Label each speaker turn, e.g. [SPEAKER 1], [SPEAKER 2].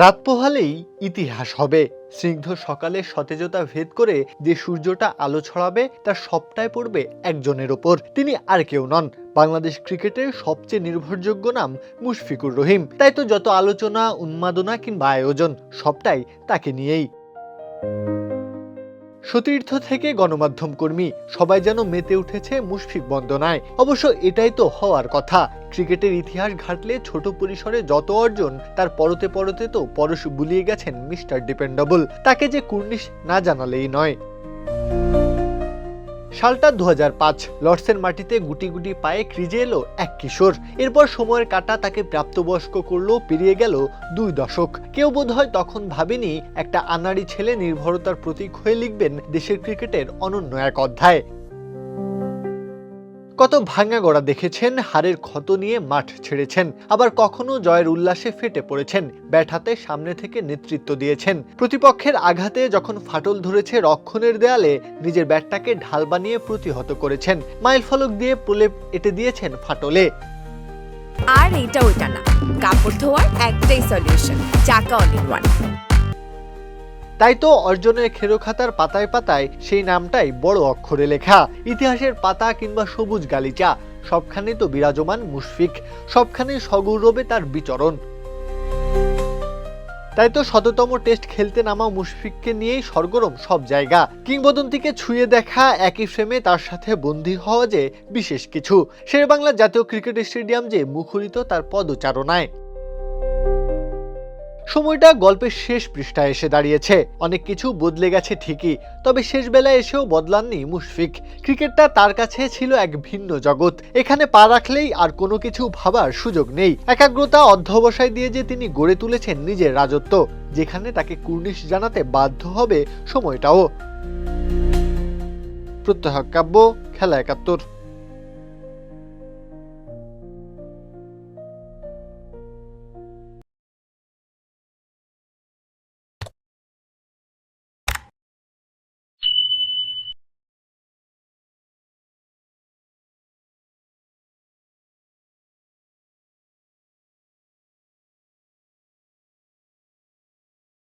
[SPEAKER 1] রাত পোহালেই ইতিহাস হবে। স্নিগ্ধ সকালে সতেজতা ভেদ করে যে সূর্যটা আলো ছড়াবে তার সবটাই পড়বে একজনের ওপর। তিনি আর কেউ নন। বাংলাদেশ ক্রিকেটের সবচেয়ে নির্ভরযোগ্য নাম মুশফিকুর রহিম। তাই তো যত আলোচনা, উন্মাদনা কিংবা আয়োজন, সবটাই তাকে নিয়েই। সতীর্থ থেকে গণমাধ্যম কর্মী সবাই যেন মেতে উঠেছে মুশফিক বন্দনায়। অবশ্য এটাই তো হওয়ার কথা। ক্রিকেটের ইতিহাস ঘাটলে ছোট পরিসরে যত অর্জন, তার পরতে পরতে তো পরশ বুলিয়ে গেছেন মিস্টার ডিপেন্ডাবল। তাকে যে কুর্নিশ না জানালেই নয়। সালটা দু হাজার পাঁচ, লর্ডসের মাটিতে গুটি গুটি পায়ে ক্রিজে এলো এক কিশোর। এরপর সময়ের কাটা তাকে প্রাপ্তবয়স্ক করল পেরিয়ে গেল দুই দশক। কেউ বোধহয় তখন ভাবেনি একটা আনাড়ি ছেলে নির্ভরতার প্রতীক হয়ে লিখবেন দেশের ক্রিকেটের অনন্য এক অধ্যায়। কত ভাঙা গড়া দেখেছেন হারের ক্ষত নিয়ে মাঠ ছেড়েছেন, আবার কখনো জয়ের উল্লাসে ফেটে পড়েছেন, ব্যাট হাতে সামনে থেকে নেতৃত্ব দিয়েছেন। প্রতিপক্ষের আঘাতে যখন ফাটল ধরেছে রক্ষণের দেয়ালে, নিজের ব্যাটটাকে ঢাল বানিয়ে প্রতিহত করেছেন। মাইল ফলক দিয়ে প্রলেপ এটে দিয়েছেন ফাটলে।
[SPEAKER 2] আর এটা ওইটা না, কাপড় ধোয়ার একটাই সলিউশন চাকা অল ইন ওয়ান
[SPEAKER 1] তাই তো অর্জনের খেরোখাতার পাতায় পাতায় সেই নামটাই বড় অক্ষরে লেখা। ইতিহাসের পাতা কিংবা সবুজ গালিচা সবখানে তো বিরাজমান মুশফিক সবখানে সগৌরবে তার বিচরণ। তাই তো শততম টেস্ট খেলতে নামা মুশফিককে নিয়েই সরগরম সব জায়গা। কিংবদন্তিকে ছুঁয়ে দেখা একই ফ্রেমে তার সাথে বন্দী হওয়া যে বিশেষ কিছু। শেরবাংলা জাতীয় ক্রিকেট স্টেডিয়াম যে মুখরিত তার পদচারণায়। সময়টা গল্পের শেষ পৃষ্ঠায় এসে দাঁড়িয়েছে। অনেক কিছু বদলে গেছে ঠিকই, তবে শেষ বেলায় এসেও বদলাননি মুশফিক। ক্রিকেটটা তার কাছে ছিল এক ভিন্ন জগৎ। এখানে পা রাখলেই আর কোনো কিছু ভাবার সুযোগ নেই। একাগ্রতা অধ্যবসায় দিয়ে যে তিনি গড়ে তুলেছেন নিজের রাজত্ব, যেখানে তাকে কুর্নিশ জানাতে বাধ্য হবে সময়টাও। প্রত্যহ কাব্য, খেলা একাত্তর।